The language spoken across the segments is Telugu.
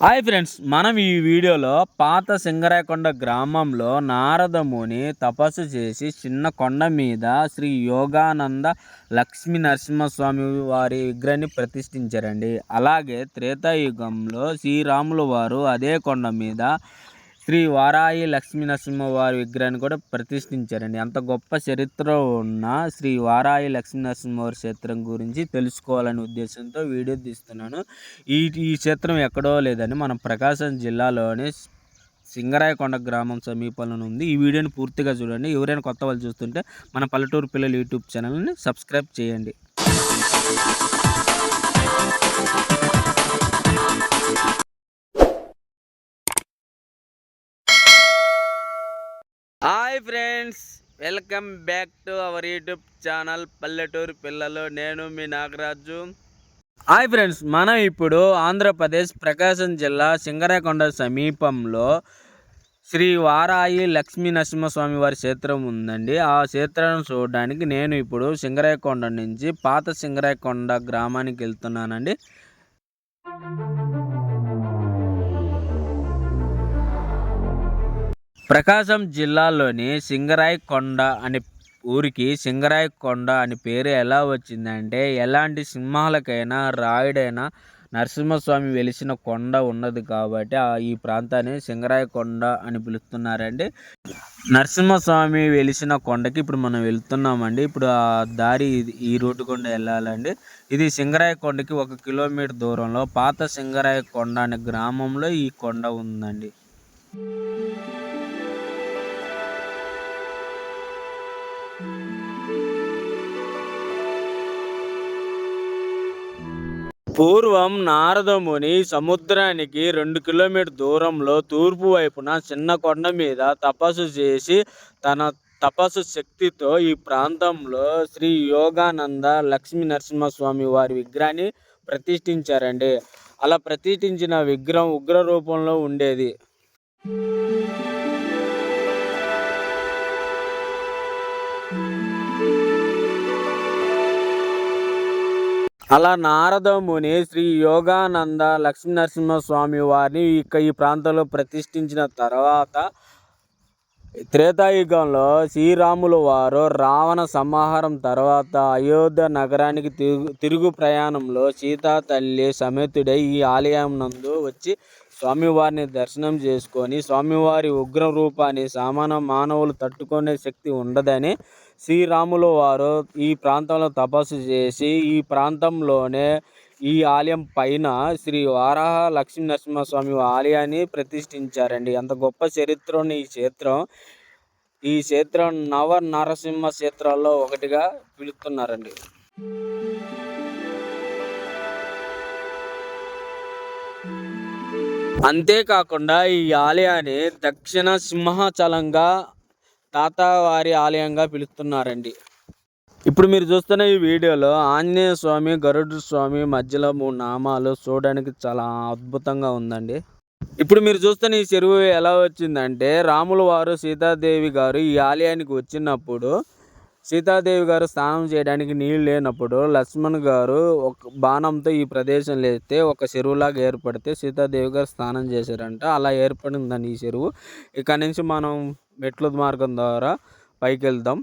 హాయ్ ఫ్రెండ్స్ మనం ఈ వీడియోలో పాత సింగరాయకొండ గ్రామంలో నారదముని తపస్సు చేసి చిన్న కొండ మీద శ్రీ యోగానంద లక్ష్మీ నరసింహస్వామి వారి విగ్రహాన్ని ప్రతిష్ఠించారండి. అలాగే త్రేతాయుగంలో శ్రీరాములు వారు అదే కొండ మీద శ్రీ వారాయి లక్ష్మీ నరసింహవారి విగ్రహాన్ని కూడా ప్రతిష్ఠించారండి. అంత గొప్ప చరిత్ర ఉన్న శ్రీ వారాయి లక్ష్మీ నరసింహవారి క్షేత్రం గురించి తెలుసుకోవాలనే ఉద్దేశంతో వీడియో తీస్తున్నాను. ఈ ఈ క్షేత్రం ఎక్కడో లేదని మన ప్రకాశం జిల్లాలోని సింగరాయకొండ గ్రామం సమీపంలో ఉంది. ఈ వీడియోని పూర్తిగా చూడండి. ఎవరైనా కొత్త వాళ్ళు చూస్తుంటే మన పల్లెటూరు పిల్లలు యూట్యూబ్ ఛానల్ని సబ్స్క్రైబ్ చేయండి. Hi friends welcome back to our YouTube channel పల్లెటూరు పిల్లలు. నేను మీ నాగరాజు. హాయ్ ఫ్రెండ్స్ మనం ఇప్పుడు ఆంధ్రప్రదేశ్ ప్రకాశం జిల్లా సింగరాకొండ సమీపంలో శ్రీ వారాయి లక్ష్మీ నరసింహస్వామి వారి క్షేత్రం ఉందండి. ఆ క్షేత్రం చూడడానికి నేను ఇప్పుడు సింగరాయకొండ నుంచి పాత సింగరాయకొండ గ్రామానికి వెళ్తున్నానండి. ప్రకాశం జిల్లాలోని సింగరాయకొండ అనే ఊరికి సింగరాయకొండ అని పేరు ఎలా వచ్చిందంటే ఎలాంటి సింహాలకైనా రాయుడైనా నరసింహస్వామి వెలిసిన కొండ ఉన్నది కాబట్టి ఈ ప్రాంతాన్ని సింగరాయకొండ అని పిలుస్తున్నారండి. నరసింహస్వామి వెలిసిన కొండకి ఇప్పుడు మనం వెళ్తున్నామండి. ఇప్పుడు ఆ దారి ఈ రోడ్డు కొండ వెళ్ళాలండి. ఇది సింగరాయ కొండకి ఒక కిలోమీటర్ దూరంలో పాత సింగరాయకొండ అనే గ్రామంలో ఈ కొండ ఉందండి. పూర్వం నారదముని సముద్రానికి రెండు కిలోమీటర్ దూరంలో తూర్పు వైపున చిన్న కొండ మీద తపస్సు చేసి తన తపస్సు శక్తితో ఈ ప్రాంతంలో శ్రీ యోగానంద లక్ష్మీ నరసింహస్వామి వారి విగ్రహాన్ని ప్రతిష్ఠించారండి. అలా ప్రతిష్ఠించిన విగ్రహం ఉగ్ర రూపంలో ఉండేది. అలా నారదముని శ్రీ యోగానంద లక్ష్మీ నరసింహస్వామి వారిని ఇక ఈ ప్రాంతంలో ప్రతిష్ఠించిన తర్వాత త్రేతాయుగంలో శ్రీరాములు వారు రావణ సంహారం తర్వాత అయోధ్య నగరానికి తిరుగు తిరుగు ప్రయాణంలో సీతా తల్లి సమేతుడై ఈ ఆలయం నందు వచ్చి స్వామివారిని దర్శనం చేసుకొని స్వామివారి ఉగ్ర రూపాన్ని సామాన్య మానవులు తట్టుకునే శక్తి ఉండదని శ్రీరాములు వారు ఈ ప్రాంతంలో తపస్సు చేసి ఈ ప్రాంతంలోనే ఈ ఆలయం పైన శ్రీ వారాహ లక్ష్మీ నరసింహస్వామి ఆలయాన్ని ప్రతిష్ఠించారండి. అంత గొప్ప చరిత్ర ఉన్న ఈ క్షేత్రం ఈ క్షేత్రం నవ నరసింహ క్షేత్రాల్లో ఒకటిగా పిలుస్తున్నారండి. అంతేకాకుండా ఈ ఆలయాన్ని దక్షిణ సింహాచలంగా తాతవారి ఆలయంగా పిలుస్తున్నారండి. ఇప్పుడు మీరు చూస్తున్న ఈ వీడియోలో ఆంజనేయ స్వామి గరుడు స్వామి మధ్యలో మూడు నామాలు చూడడానికి చాలా అద్భుతంగా ఉందండి. ఇప్పుడు మీరు చూస్తున్న ఈ చెరువు ఎలా వచ్చిందంటే రాముల వారు సీతాదేవి గారు ఈ ఆలయానికి వచ్చినప్పుడు సీతాదేవి గారు స్నానం చేయడానికి నీళ్ళు లేనప్పుడు లక్ష్మణ్ గారు ఒక బాణంతో ఈ ప్రదేశం లేస్తే ఒక చెరువులాగా ఏర్పడితే సీతాదేవి గారు స్నానం చేశారంట. అలా ఏర్పడిందని ఈ చెరువు. ఇక్కడ నుంచి మనం మెట్ల మార్గం ద్వారా పైకి వెళ్దాం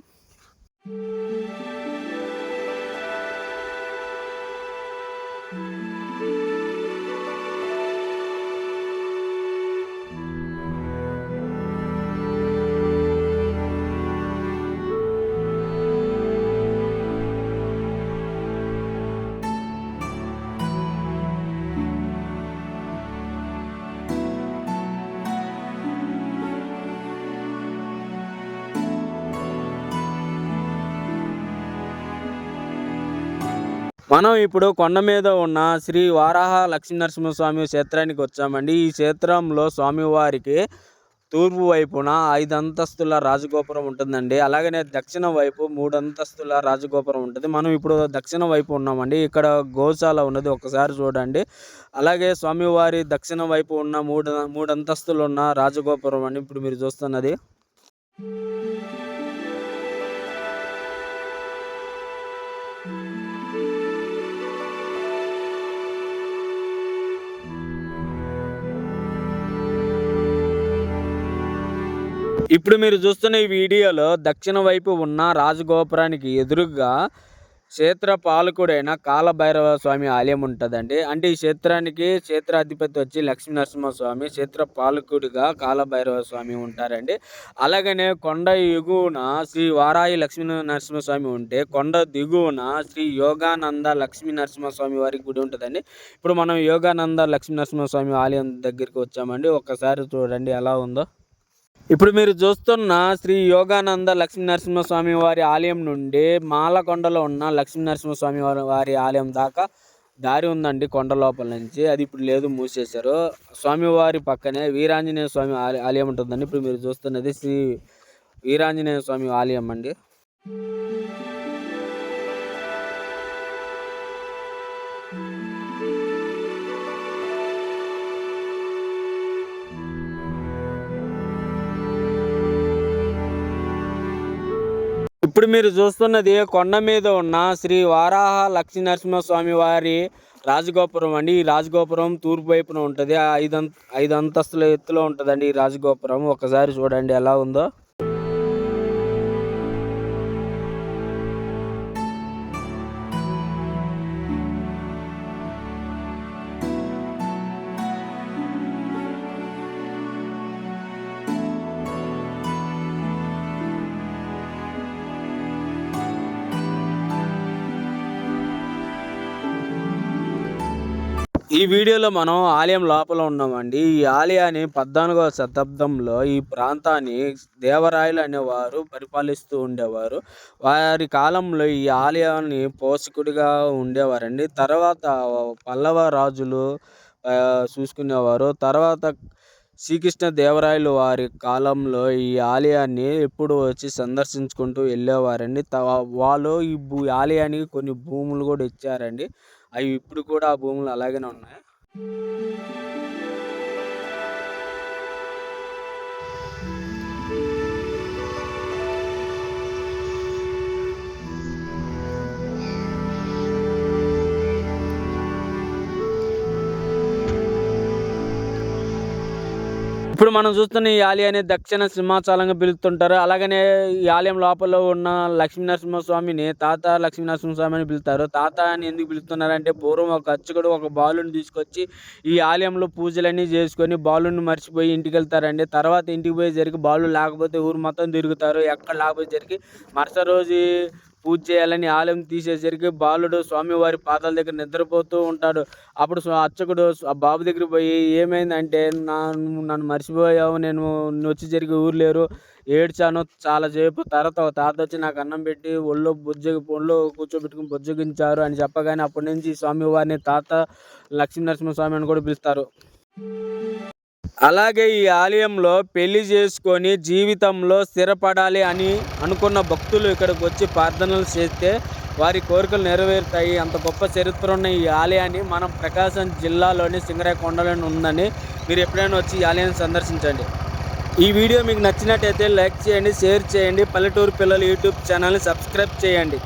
మనం ఇప్పుడు కొండ మీద ఉన్న శ్రీ వారాహ లక్ష్మీనరసింహస్వామి క్షేత్రానికి వచ్చామండి. ఈ క్షేత్రంలో స్వామివారికి తూర్పు వైపున ఐదు అంతస్తుల రాజగోపురం ఉంటుందండి. అలాగనే దక్షిణ వైపు మూడు అంతస్తుల రాజగోపురం ఉంటుంది. మనం ఇప్పుడు దక్షిణ వైపు ఉన్నామండి. ఇక్కడ గోశాల ఉన్నది ఒకసారి చూడండి. అలాగే స్వామివారి దక్షిణ వైపు ఉన్న మూడు మూడు అంతస్తులు ఉన్న రాజగోపురం అండి. ఇప్పుడు మీరు చూస్తున్నది. ఇప్పుడు మీరు చూస్తున్న ఈ వీడియోలో దక్షిణ వైపు ఉన్న రాజగోపురానికి ఎదురుగా క్షేత్ర పాలకుడైన కాలభైరవ స్వామి ఆలయం ఉంటుందండి. అంటే ఈ క్షేత్రానికి క్షేత్రాధిపతి వచ్చి లక్ష్మీ నరసింహస్వామి క్షేత్ర పాలకుడిగా కాలభైరవ స్వామి ఉంటారండి. అలాగనే కొండ ఎగువన శ్రీ వారాయి లక్ష్మీ నరసింహస్వామి ఉంటే కొండ దిగువన శ్రీ యోగానంద లక్ష్మీ నరసింహస్వామి వారి గుడి ఉంటుందండి. ఇప్పుడు మనం యోగానంద లక్ష్మీ నరసింహస్వామి ఆలయం దగ్గరికి వచ్చామండి. ఒక్కసారి చూడండి ఎలా ఉందో. ఇప్పుడు మీరు చూస్తున్న శ్రీ యోగానంద లక్ష్మీ నరసింహస్వామి వారి ఆలయం నుండి మాలకొండలో ఉన్న లక్ష్మీ నరసింహస్వామి వారి వారి ఆలయం దాకా దారి ఉందండి కొండ లోపల నుంచి. అది ఇప్పుడు లేదు మూసేశారు. స్వామివారి పక్కనే వీరాంజనేయ స్వామి ఆలయం ఉంటుందండి. ఇప్పుడు మీరు చూస్తున్నది శ్రీ వీరాంజనేయ స్వామి ఆలయం అండి. ఇప్పుడు మీరు చూస్తున్నది కొండ మీద ఉన్న శ్రీ వారాహ లక్ష్మీ నరసింహస్వామి వారి రాజగోపురం అండి. ఈ రాజగోపురం తూర్పు వైపున ఉంటుంది. ఐదు అంత ఐదు అంతస్తుల ఎత్తులో ఉంటుందండి ఈ రాజగోపురం. ఒకసారి చూడండి ఎలా ఉందో. ఈ వీడియోలో మనం ఆలయం లోపల ఉన్నామండి. ఈ ఆలయాన్ని పద్నాలుగవ శతాబ్దంలో ఈ ప్రాంతాన్ని దేవరాయలు అనేవారు పరిపాలిస్తూ ఉండేవారు. వారి కాలంలో ఈ ఆలయాన్ని పోషకుడిగా ఉండేవారండి. తర్వాత పల్లవ రాజులు చూసుకునేవారు. తర్వాత శ్రీకృష్ణ దేవరాయలు వారి కాలంలో ఈ ఆలయాన్ని ఎప్పుడు వచ్చి సందర్శించుకుంటూ వెళ్ళేవారండి. త- వాళ్ళు ఈ భూ ఆలయానికి కొన్ని భూములు కూడా ఇచ్చారండి. అవి ఇప్పుడు కూడా ఆ భూములు అలాగనే ఉన్నాయి. ఇప్పుడు మనం చూస్తున్న ఈ ఆలయాన్ని దక్షిణ సింహాచలంగా పిలుస్తుంటారు. అలాగనే ఈ ఆలయం లోపల ఉన్న లక్ష్మీ నరసింహస్వామిని తాత లక్ష్మీ నరసింహస్వామి అని పిలుస్తారు తాత అని ఎందుకు పిలుస్తున్నారంటే పూర్వం ఒక అచ్చుకుడు ఒక బాలుని తీసుకొచ్చి ఈ ఆలయంలో పూజలన్నీ చేసుకొని బాలుని మర్చిపోయి ఇంటికి వెళ్తారండి. తర్వాత ఇంటికి పోయేసరికి జరిగి బాలు లేకపోతే ఊరు మొత్తం తిరుగుతారు. ఎక్కడ లేకపోయేసరికి జరిగి మరుసటి రోజు పూజ చేయాలని ఆలయం తీసేసరికి బాలుడు స్వామివారి పాదాల దగ్గర నిద్రపోతూ ఉంటాడు. అప్పుడు అర్చకుడు ఆ బాబు దగ్గర పోయి ఏమైందంటే నా నన్ను మర్చిపోయావు నేను వచ్చి జరిగి ఊరు లేరు ఏడ్చాను చాలా సేపు తర్వాత ఒక తాత వచ్చి నాకు అన్నం పెట్టి ఒళ్ళో బుజ్జగి ఒళ్ళో కూర్చోబెట్టుకుని బుజ్జగించారు అని చెప్పగానే అప్పటి నుంచి స్వామివారిని తాత లక్ష్మీ నరసింహస్వామి అని కూడా పిలుస్తారు. అలాగే ఈ ఆలయంలో పెళ్ళి చేసుకొని జీవితంలో స్థిరపడాలి అని అనుకున్న భక్తులు ఇక్కడికి వచ్చి ప్రార్థనలు చేస్తే వారి కోరికలు నెరవేరుతాయి. అంత గొప్ప చరిత్ర ఉన్న ఈ ఆలయాన్ని మనం ప్రకాశం జిల్లాలోని సింగరాయకొండలోని ఉందని మీరు ఎప్పుడైనా వచ్చి ఈ ఆలయాన్ని సందర్శించండి. ఈ వీడియో మీకు నచ్చినట్టయితే లైక్ చేయండి షేర్ చేయండి. పల్లెటూరు పిల్లలు యూట్యూబ్ ఛానల్ని సబ్స్క్రైబ్ చేయండి.